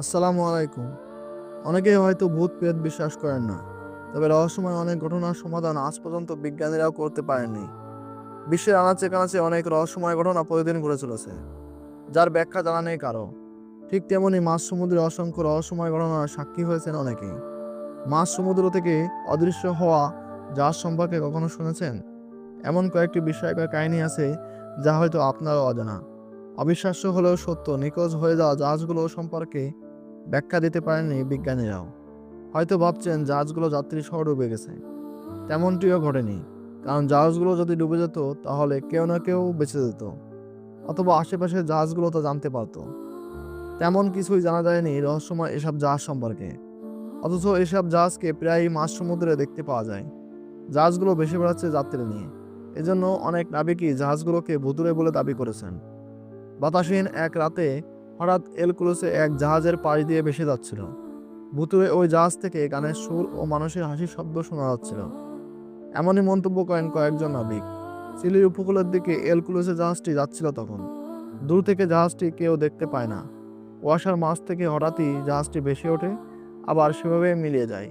আসসালামু আলাইকুম। অনেকেই হয়তো ভূত প্রেত বিশ্বাস করেন না, তবে রহস্যময় অনেক ঘটনার সমাধান আজ পর্যন্ত বিজ্ঞানীরাও করতে পারেননি। বিশ্বের আনাচে কানাচে অনেক রহস্যময় ঘটনা প্রতিদিন ঘটে চলেছে, যার ব্যাখ্যা জানা নেই কারও। ঠিক তেমনি মাছ সমুদ্রে অসংখ্য রহস্যময় ঘটনার সাক্ষী হয়েছেন অনেকেই। মাছ সমুদ্র থেকে অদৃশ্য হওয়া জাহাজ সম্পর্কে কখনো শুনেছেন? এমন কয়েকটি বিস্ময়কর কাহিনী আছে যা হয়তো আপনারও অজানা। অবিশ্বাস্য হলেও সত্য, নিখোঁজ হয়ে যাওয়া জাহাজগুলো সম্পর্কে ব্যাখ্যা দিতে পারেননি বিজ্ঞানীরাও। হয়তো ভাবছেন জাহাজগুলো যাত্রী সহ ডুবে গেছে। তেমনটিও ঘটেনি। কারণ জাহাজগুলো যদি ডুবে যেত, তাহলে কেউ না কেউ বেঁচে যেত। অথবা আশেপাশের জাহাজগুলো তা জানতে পারতো। তেমন কিছুই জানা যায়নি রহস্যময় এসব জাহাজ সম্পর্কে। অথচ এসব জাহাজকে প্রায়ই মাঝ সমুদ্রে দেখতে পাওয়া যায়। জাহাজগুলো বেশি বেড়াচ্ছে যাত্রী নিয়ে। এজন্য অনেক নাবিকই জাহাজগুলোকে ভুতুরে বলে দাবি করেছেন। বাতাসহীন এক রাতে হঠাৎ এলকুলোসে এক জাহাজের পাশ দিয়ে ভেসে যাচ্ছিল। ভুতুরে ওই জাহাজ থেকে গানের সুর ও মানুষের হাসির শব্দ শোনা যাচ্ছিল। এমনই মন্তব্য করেন কয়েকজন নাবিক। চিলির উপকূলের দিকে এলকুলোসে জাহাজটি যাচ্ছিল তখন। দূর থেকে জাহাজটি কেউ দেখতে পায় না। কুয়াশার মাছ থেকে হঠাৎই জাহাজটি ভেসে ওঠে, আবার সেভাবে মিলিয়ে যায়।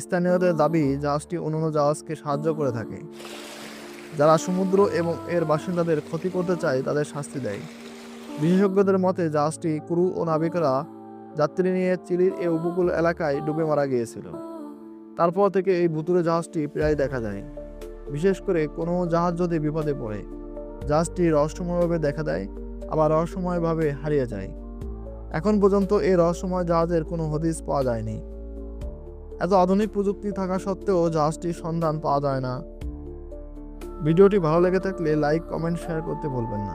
স্থানীয়দের দাবি, জাহাজটি অন্যান্য জাহাজকে সাহায্য করে থাকে। যারা সমুদ্র এবং এর বাসিন্দাদের ক্ষতি করতে চায়, তাদের শাস্তি দেয়। বিশেষজ্ঞদের মতে জাহাজটি ক্রু ও নাবিকরা যাত্রী নিয়ে চিলির এই উপকূল এলাকায় ডুবে মারা গিয়েছিল। তারপর থেকে এই ভুতুরে জাহাজটি প্রায় দেখা যায়। বিশেষ করে কোনো জাহাজ যদি বিপদে পড়ে, জাহাজটি রহস্যময়ভাবে দেখা দেয়, আবার রহস্যময়ভাবে হারিয়ে যায়। এখন পর্যন্ত এই রহস্যময় জাহাজের কোনো হদিস পাওয়া যায়নি। এত আধুনিক প্রযুক্তি থাকা সত্ত্বেও জাহাজটির সন্ধান পাওয়া যায় না। ভিডিওটি ভালো লেগে থাকলে লাইক, কমেন্ট, শেয়ার করতে ভুলবেন না।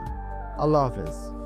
আল্লাহ হাফেজ।